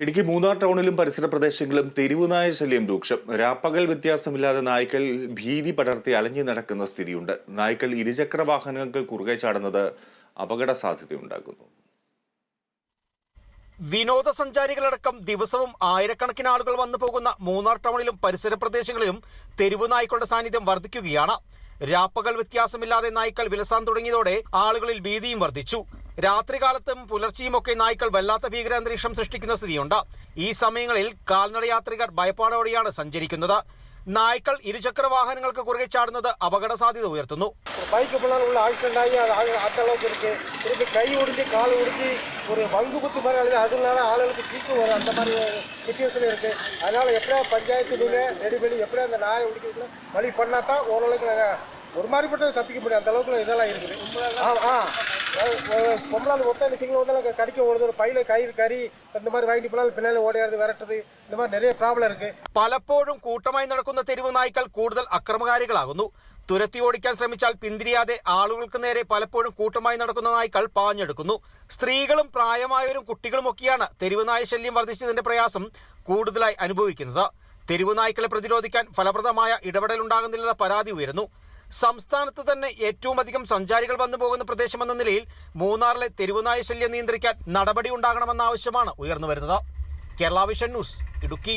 ഇടുക്കി മൂന്നാർ ടൗണിലും പരിസര പ്രദേശങ്ങളിലും തെരുവുനായ ശല്യം രൂക്ഷം. രാപ്പകൽ വ്യത്യാസമില്ലാതെ നായ്ക്കൾ ഭീതി പടർത്തി അലഞ്ഞു നടക്കുന്ന സ്ഥിതിയുണ്ട്. നായ്ക്കൾ ഇരുചക്ര വാഹനങ്ങൾ കുറുകെ ചാടുന്നത് അപകട സാധ്യതയുണ്ടാക്കുന്നു. വിനോദസഞ്ചാരികളടക്കം ദിവസവും ആയിരക്കണക്കിന് ആളുകൾ വന്നു പോകുന്ന മൂന്നാർ ടൗണിലും പരിസര പ്രദേശങ്ങളിലും തെരുവു നായ്ക്കളുടെ സാന്നിധ്യം വർദ്ധിക്കുകയാണ്. രാപ്പകൽ വ്യത്യാസമില്ലാതെ നായ്ക്കൾ വിലസാൻ തുടങ്ങിയതോടെ ആളുകളിൽ ഭീതിയും വർദ്ധിച്ചു. രാത്രികാലത്തും പുലർച്ചെയുമൊക്കെ നായ്ക്കൾ വല്ലാത്ത ഭീകരാന്തരീക്ഷം സൃഷ്ടിക്കുന്ന സ്ഥിതിയുണ്ട് ഈ സമയങ്ങളിൽ കാൽനട യാത്രികർ ഭയപ്പാടോടെയാണ് സഞ്ചരിക്കുന്നത് നായ്ക്കൾ ഇരുചക്ര വാഹനങ്ങൾക്ക് കുറുകെ ചാടുന്നത് അപകട സാധ്യത ഉയർത്തുന്നു பைக்கு பின்னால் உள்ள ஆக்சிடென்ட் ஆகி அது ஆக- அந்த அளவுக்கு இருக்கு திருப்பி கை ஒடிஞ்சு கால் ஒடிஞ்சு ஒரு வங்கு குத்து மாதிரி ஆகுது அதனால ஆளுகளுக்கு சீக்கு வரும் அந்த மாதிரி சுச்சுவேஷன் இருக்கு அதனால எப்படியா பஞ்சாயத்து நீங்க ரெடி பண்ணி எப்படியா அந்த நாயை ஒடிக்கிறதுல வழி பண்ணா தான் ஓரளவுக்கு நாங்க ஒரு மாதிரிப்பட்டது தப்பிக்க முடியும் அந்த அளவுக்கு இதெல்லாம் இருக்குது ஆ ஆ பொம்பளால் ஒத்த நிச்சயங்கள் வந்து கடிக்க ஓடுது ஒரு பையில கயிறு கறி இந்த மாதிரி வாங்கிட்டு போனால் பின்னாடி ஓடியாடுது விரட்டுது இந்த மாதிரி நிறைய ப்ராப்ளம் இருக்கு പലപ്പോഴും കൂട്ടമായി നടക്കുന്ന തെരുവ് നായ്ക്കൾ കൂടുതൽ അക്രമകാരികളാകുന്നു തുരത്തി ഓടിക്കാൻ ശ്രമിച്ചാൽ പിന്തിരിയാതെ ആളുകൾക്ക് നേരെ പലപ്പോഴും കൂട്ടമായി നടക്കുന്ന നായ്ക്കൾ പാഞ്ഞെടുക്കുന്നു സ്ത്രീകളും പ്രായമായവരും കുട്ടികളുമൊക്കെയാണ് തെരുവ് നായ ശല്യം വർദ്ധിച്ചതിന്റെ പ്രയാസം കൂടുതലായി അനുഭവിക്കുന്നത് തെരുവ് നായ്ക്കളെ പ്രതിരോധിക്കാൻ ഫലപ്രദമായ ഇടപെടലുണ്ടാകുന്നില്ലെന്ന പരാതി ഉയരുന്നു സംസ്ഥാനത്ത് തന്നെ ഏറ്റവും അധികം സഞ്ചാരികൾ വന്നു പോകുന്ന പ്രദേശമെന്ന നിലയിൽ മൂന്നാറിലെ തെരുവുനായ ശല്യം നിയന്ത്രിക്കാൻ നടപടി ഉണ്ടാകണമെന്ന ആവശ്യമാണ് ഉയർന്നു വരുന്നത്. Kerala vision news Idukki.